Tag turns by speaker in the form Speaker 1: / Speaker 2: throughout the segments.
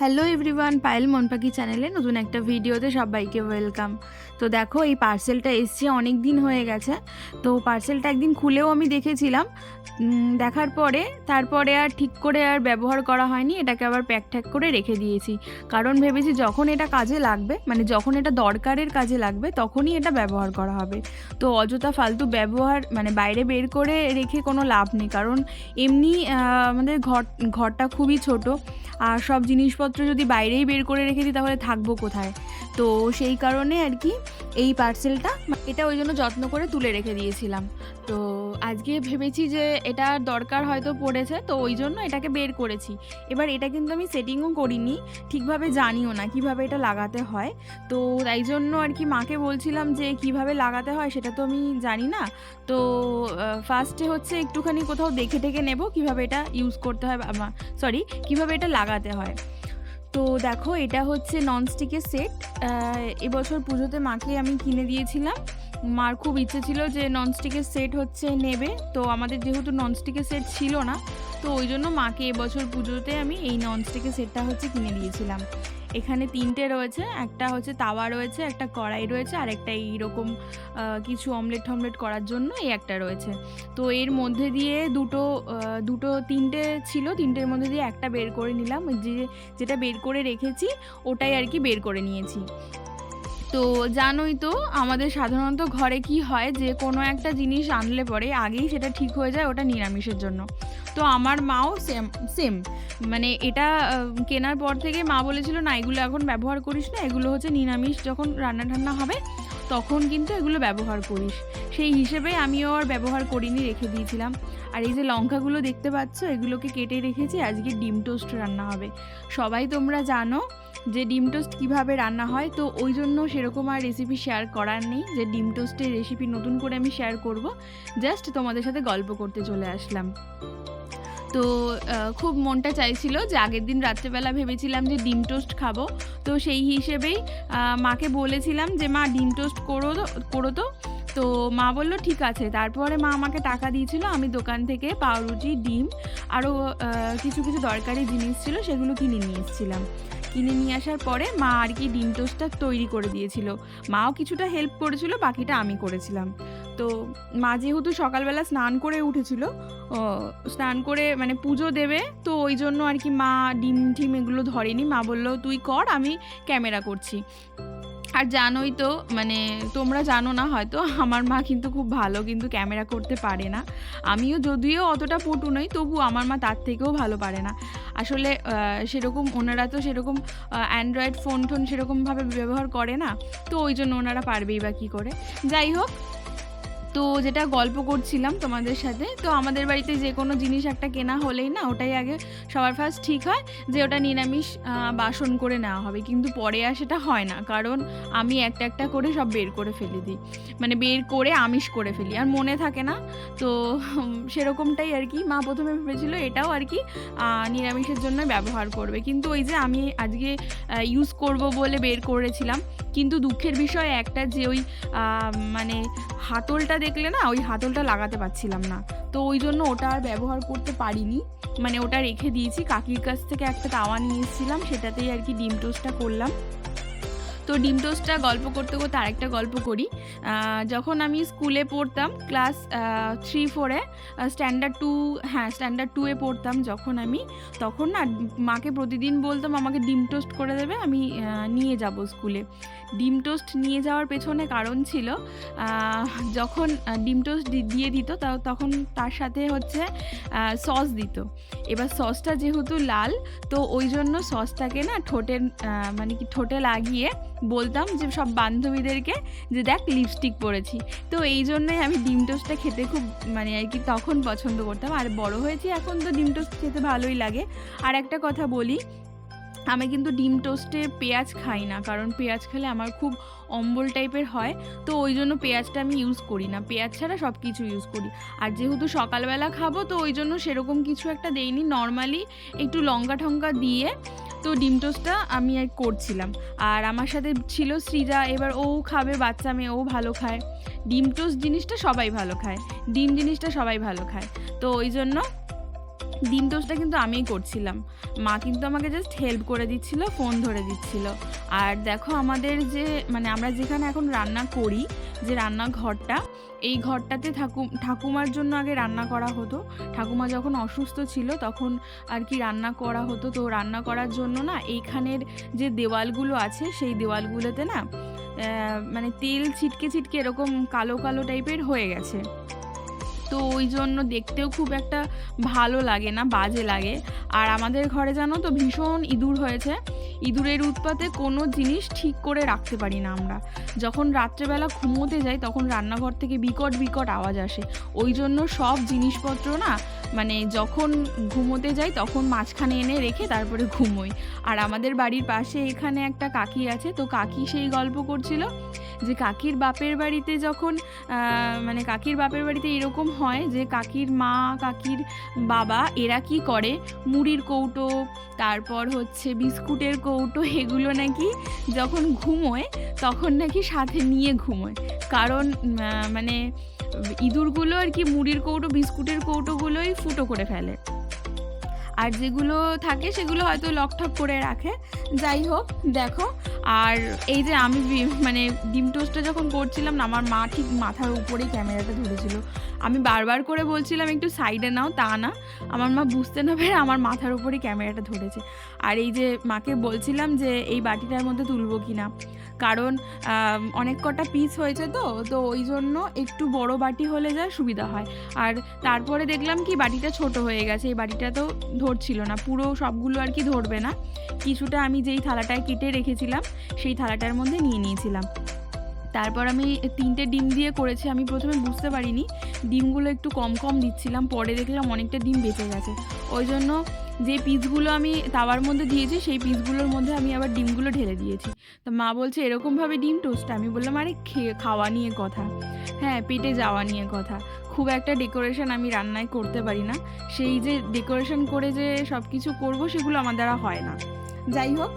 Speaker 1: Hello everyone Payel মনপাখি চ্যানেলে নতুন একটা ভিডিওতে সবাইকে ওয়েলকাম তো দেখো, এই পার্সেলটা এসছে অনেক দিন হয়ে গেছে। তো পার্সেলটা একদিন খুলেও আমি দেখেছিলাম। দেখার পরে, তারপরে আর ঠিক করে আর ব্যবহার করা হয়নি, এটাকে আবার প্যাক ট্যাক করে রেখে দিয়েছি। কারণ ভেবেছি যখন এটা কাজে লাগবে মানে যখন এটা দরকারের কাজে লাগবে, তখনই এটা ব্যবহার করা হবে। তো অযথা ফালতু ব্যবহার মানে বাইরে বের করে রেখে কোনো লাভ নেই। কারণ এমনি আমাদের ঘর, ঘরটা খুবই ছোট, আর সব জিনিসপত্র যদি বাইরেই বের করে রেখে দিই, তাহলে থাকব কোথায়? তো সেই কারণে আর কি এই পার্সেলটা এটা ওই জন্য যত্ন করে তুলে রেখে দিয়েছিলাম। তো আজকে ভেবেছি যে এটা দরকার হয়তো পড়েছে, তো ওই জন্য এটাকে বের করেছি। এবার এটা কিন্তু আমি সেটিংও করিনি, ঠিকভাবে জানিও না কীভাবে এটা লাগাতে হয়। তো তাই জন্য আর কি মাকে বলছিলাম যে কীভাবে লাগাতে হয় সেটা তো আমি জানি না। তো ফার্স্টে হচ্ছে একটুখানি কোথাও দেখে টেকে নেব কীভাবে এটা ইউজ করতে হয় সরি কীভাবে এটা লাগাতে হয়। তো দেখো, এটা হচ্ছে ননস্টিকের সেট। এবছর পুজোতে মাকে আমি কিনে দিয়েছিলাম। মার খুব ইচ্ছে ছিল যে ননস্টিকের সেট হচ্ছে নেবে। তো আমাদের যেহেতু ননস্টিকের সেট ছিল না, তো ওই জন্য মাকে এবছর পুজোতে আমি এই ননস্টিকের সেটটা হচ্ছে কিনে দিয়েছিলাম। এখানে তিনটে রয়েছে, একটা হচ্ছে তাওয়া রয়েছে, একটা কড়াই রয়েছে আর একটা এইরকম কিছু অমলেট টমলেট করার জন্য এই একটা রয়েছে। তো এর মধ্যে দিয়ে দুটো দুটো তিনটে ছিল, তিনটের মধ্যে দিয়ে একটা বের করে নিলাম, যে, যেটা বের করে রেখেছি, ওটাই আর কি বের করে নিয়েছি। তো জানোই তো আমাদের সাধারণত ঘরে কি হয় যে কোনো একটা জিনিস আনলে পরে আগেই সেটা ঠিক হয়ে যায়, ওটা নিরামিষের জন্য। তো আমার মাও সেম সেম মানে এটা কেনার পর থেকে মা বলেছিল, না, এগুলো এখন ব্যবহার করিস না, এগুলো হচ্ছে নিরামিষ, যখন রান্না টান্না হবে, তখন কিন্তু এগুলো ব্যবহার করিস। সেই হিসেবে আমিও আর ব্যবহার করিনি, রেখে দিয়েছিলাম। আর এই যে লঙ্কাগুলো দেখতে পাচ্ছ, এগুলোকে কেটে রেখেছি, আজকে ডিম টোস্ট রান্না হবে। সবাই তোমরা জানো যে ডিম টোস্ট কীভাবে রান্না হয়, তো ওই জন্য সেরকম আর রেসিপি শেয়ার করার নেই। যে ডিম টোস্টের রেসিপি নতুন করে আমি শেয়ার করব জাস্ট তোমাদের সাথে গল্প করতে চলে আসলাম। তো খুব মনটা চাইছিল যে আগের দিন রাত্রেবেলা ভেবেছিলাম যে ডিম টোস্ট খাব। তো সেই হিসেবেই মাকে বলেছিলাম যে, মা, ডিম টোস্ট করো করো তো। তো মা বলল, ঠিক আছে। তারপরে মা আমাকে টাকা দিয়েছিল, আমি দোকান থেকে পাউরুটি, ডিম, আরও কিছু কিছু দরকারি জিনিস ছিল, সেগুলো কিনে নিয়ে এসেছিলাম। কিনে নিয়ে আসার পরে মা আর কি ডিম টোস্টটা তৈরি করে দিয়েছিল। মাও কিছুটা হেল্প করেছিল, বাকিটা আমি করেছিলাম। তো মা যেহেতু সকালবেলা স্নান করে উঠেছিল স্নান করে মানে পুজো দেবে, তো ওই জন্য আর কি মা ডিম, টিম এগুলো ধরেনি। মা বলল, তুই কর, আমি ক্যামেরা করছি। আর জানোই তো মানে তোমরা জানো না হয়তো, আমার মা কিন্তু খুব ভালো, কিন্তু ক্যামেরা করতে পারে না। আমিও যদিও অতটা পটু নই, তবু আমার মা তার থেকেও ভালো পারে না। আসলে সেরকম ওনারা তো সেরকম অ্যান্ড্রয়েড ফোন টোন সেরকমভাবে ব্যবহার করে না, তো ওই জন্য ওনারা পারবেই বা কী করে। যাই হোক তো যেটা গল্প করছিলাম তোমাদের সাথে, তো আমাদের বাড়িতে যে কোনো জিনিস একটা কেনা হলেই না, ওটাই আগে সবার ফার্স্ট ঠিক হয় যে ওটা নিরামিষ বাসন করে নেওয়া হবে। কিন্তু পরে আর সেটা হয় না, কারণ আমি একটা একটা করে সব বের করে ফেলে দিই। মানে বের করে আমিষ করে ফেলি, আর মনে থাকে না, তো সেরকমটাই আর কি। মা প্রথমে ভেবেছিল এটাও আর কি নিরামিষের জন্য ব্যবহার করবে। কিন্তু ওই যে আমি আজকে ইউজ করব বলে বের করেছিলাম কিন্তু দুঃখের বিষয় একটা যে ওই মানে হাতলটা দেখলে না, ওই হাতলটা লাগাতে পারছিলাম না। তো ওই জন্য ওটা আর ব্যবহার করতে পারিনি। মানে ওটা রেখে দিয়েছি, কাকির কাছ থেকে একটা তাওয়া নিয়েছিলাম সেটাতেই আর কি ডিম টোস্টটা করলাম। তো ডিম টোস্টটা গল্প করতে করতে আরেকটা গল্প করি। যখন আমি স্কুলে পড়তাম ক্লাস থ্রি ফোরে স্ট্যান্ডার্ড টু হ্যাঁ স্ট্যান্ডার্ড টুয়ে পড়তাম যখন আমি তখন না মাকে প্রতিদিন বলতাম আমাকে ডিম টোস্ট করে দেবে আমি নিয়ে যাব স্কুলে। ডিম টোস্ট নিয়ে যাওয়ার পেছনে কারণ ছিল যখন ডিম টোস্ট দিয়ে দিত তখন তার সাথে হচ্ছে সস দিত। এবার সসটা যেহেতু লাল তো ওই জন্য সসটাকে না ঠোঁটে আহ, মানে কি ঠোঁটে লাগিয়ে বলতাম যে সব বান্ধবীদেরকে যে দেখ লিপস্টিক পরেছি। তো এই জন্যই আমি ডিম টোস্টটা খেতে খুব মানে আর কি তখন পছন্দ করতাম। আর বড় হয়েছি এখন তো ডিম টোস্ট খেতে ভালোই লাগে। আর একটা কথা বলি, আমি কিন্তু ডিম টোস্টে পেঁয়াজ খাই না, কারণ পেঁয়াজ খেলে আমার খুব অম্বল টাইপের হয়। তো ওই জন্য পেঁয়াজটা আমি ইউজ করি না। পেঁয়াজ ছাড়া সব কিছু ইউজ করি। আর যেহেতু সকালবেলা খাব, তো ওই জন্য সেরকম কিছু একটা দেইনি। নর্মালি একটু লঙ্কা ঠঙ্কা দিয়ে তো ডিম টোস্টটা আমি আর করছিলাম। আর আমার সাথে ছিল শ্রীরা এবার ও খাবে, বাচ্চা মেয়ে, ও ভালো খায়। ডিম টোস্ট জিনিসটা সবাই ভালো খায়। ডিম জিনিসটা সবাই ভালো খায়। তো ওই জন্য ডিম টোস্টটা কিন্তু আমিই করছিলাম। মা কিন্তু আমাকে জাস্ট হেল্প করে দিচ্ছিল ফোন ধরে দিচ্ছিল। আর দেখো আমাদের যে মানে আমরা যেখানে এখন রান্না করি, যে রান্নাঘরটা, এই ঘরটাতে ঠাকু, ঠাকুমার জন্য আগে রান্না করা হতো। ঠাকুমা যখন অসুস্থ ছিল তখন আর কি রান্না করা হতো। তো রান্না করার জন্য না এইখানের যে দেওয়ালগুলো আছে, সেই দেওয়ালগুলোতে না মানে তেল ছিটকে ছিটকে এরকম কালো কালো টাইপের হয়ে গেছে। তো ওই জন্য দেখতেও খুব একটা ভালো লাগে না, বাজে লাগে। আর আমাদের ঘরে জানো তো ভীষণ ইঁদুর হয়েছে। ইঁদুরের উৎপাতে কোনো জিনিস ঠিক করে রাখতে পারি না আমরা। যখন রাত্রেবেলা ঘুমোতে যাই তখন রান্নাঘর থেকে বিকট বিকট আওয়াজ আসে। ওই জন্য সব জিনিসপত্র না মানে যখন ঘুমোতে যাই তখন মাঝখানে এনে রেখে তারপরে ঘুমোই। আর আমাদের বাড়ির পাশে এখানে একটা কাকি আছে, তো কাকি সেই গল্প করছিল যে কাকির বাপের বাড়িতে যখন মানে কাকির বাপের বাড়িতে এরকম হয় যে কাকির মা, কাকির বাবা এরা কি করে? মুড়ির কৌটো, তারপর হচ্ছে বিস্কুটের কৌটো, এগুলো নাকি যখন ঘুমোয় তখন নাকি সাথে নিয়ে ঘুমোয়। কারণ মানে ইঁদুরগুলো আর কি মুড়ির কৌটো, বিস্কুটের কৌটোগুলোই ফুটো করে ফেলে। আর যেগুলো থাকে সেগুলো হয়তো লকঠক করে রাখে। যাই হোক, দেখো, আর এই যে আমি মানে ডিম টোস্টটা যখন করছিলাম না, আমার মা ঠিক মাথার উপরেই ক্যামেরাটা ধরেছিল। আমি বারবার করে বলছিলাম, একটু সাইডে নাও, তা না। আমার মা বুঝতে না পেরে আমার মাথার উপরেই ক্যামেরাটা ধরেছে। আর এই যে মাকে বলছিলাম যে, এই বাটিটার মধ্যে তুলবো কি না কারণ অনেক কটা পিস হয়েছে তো তো ওই জন্য একটু বড় বাটি হলে যা সুবিধা হয়। আর তারপরে দেখলাম কি, বাটিটা ছোট হয়ে গেছে, এই বাটিটা তো ধরছিল না, পুরো সবগুলো আর কি ধরবে না। কিছুটা আমি যেই থালাটায় কেটে রেখেছিলাম, সেই থালাটার মধ্যে নিয়ে নিয়েছিলাম। তারপর আমি তিনটে ডিম দিয়ে করেছি, আমি প্রথমে বুঝতে পারিনি। ডিমগুলো একটু কম কম দিচ্ছিলাম, পরে দেখলাম অনেকটা ডিম বেঁচে গেছে। ওই জন্য যে পিসগুলো আমি তাওয়ার মধ্যে দিয়েছি, সেই পিসগুলোর মধ্যে আমি আবার ডিমগুলো ঢেলে দিয়েছি। তো মা বলছে, এরকমভাবে ডিম টোস্ট? আমি বললাম, আরে, খেয়ে, খাওয়া নিয়ে কথা। হ্যাঁ পেটে যাওয়া নিয়ে কথা। খুব একটা ডেকোরেশন আমি রান্নায় করতে পারি না। সেই যে ডেকোরেশন করে যে সব কিছু করব, সেগুলো আমার দ্বারা হয় না। যাই হোক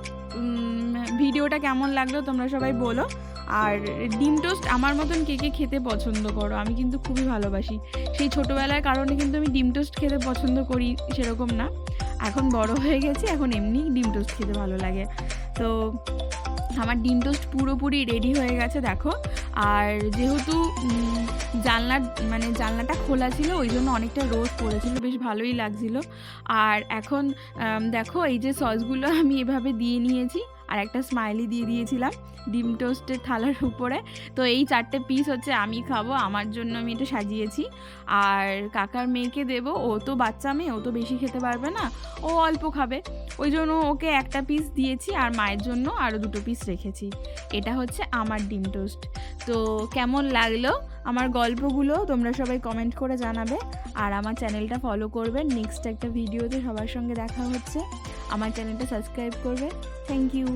Speaker 1: ভিডিওটা কেমন লাগল তোমরা সবাই বলো। আর ডিম টোস্ট আমার মতন কে কে খেতে পছন্দ করো আমি কিন্তু খুবই ভালোবাসি। সেই ছোটোবেলার কারণে কিন্তু আমি ডিম টোস্ট খেতে পছন্দ করি সেরকম না। এখন বড় হয়ে গেছি এখন এমনি ডিম টোস্ট খেতে ভালো লাগে। তো আমার ডিম টোস্ট পুরোপুরি রেডি হয়ে গেছে দেখো। আর যেহেতু উম, জানলা মানে জানলাটা খোলা ছিল ওই জন্য অনেকটা রোদ পড়েছিল বেশ ভালোই লাগছিল। আর এখন দেখো এই যে সসগুলো আমি এভাবে দিয়ে নিয়েছি। আর একটা স্মাইলি দিয়ে দিয়েছিলাম, ডিম টোস্টের থালার উপরে। তো এই চারটে পিস হচ্ছে আমি খাব, আমার জন্য আমি এটা সাজিয়েছি। আর কাকার মেয়েকে দেবো, ও তো বাচ্চা মেয়ে, ও তো বেশি খেতে পারবে না, ও অল্প খাবে। ওই জন্য ওকে একটা পিস দিয়েছি আর মায়ের জন্য আরও দুটো পিস রেখেছি। এটা হচ্ছে আমার ডিম টোস্ট। তো কেমন লাগল? আমার গল্পগুলো তোমরা সবাই কমেন্ট করে জানাবে আর আমার চ্যানেলটা ফলো করবে। নেক্সট একটা ভিডিওতে সবার সঙ্গে দেখা হচ্ছে। আমার চ্যানেলটা সাবস্ক্রাইব করবে। Thank you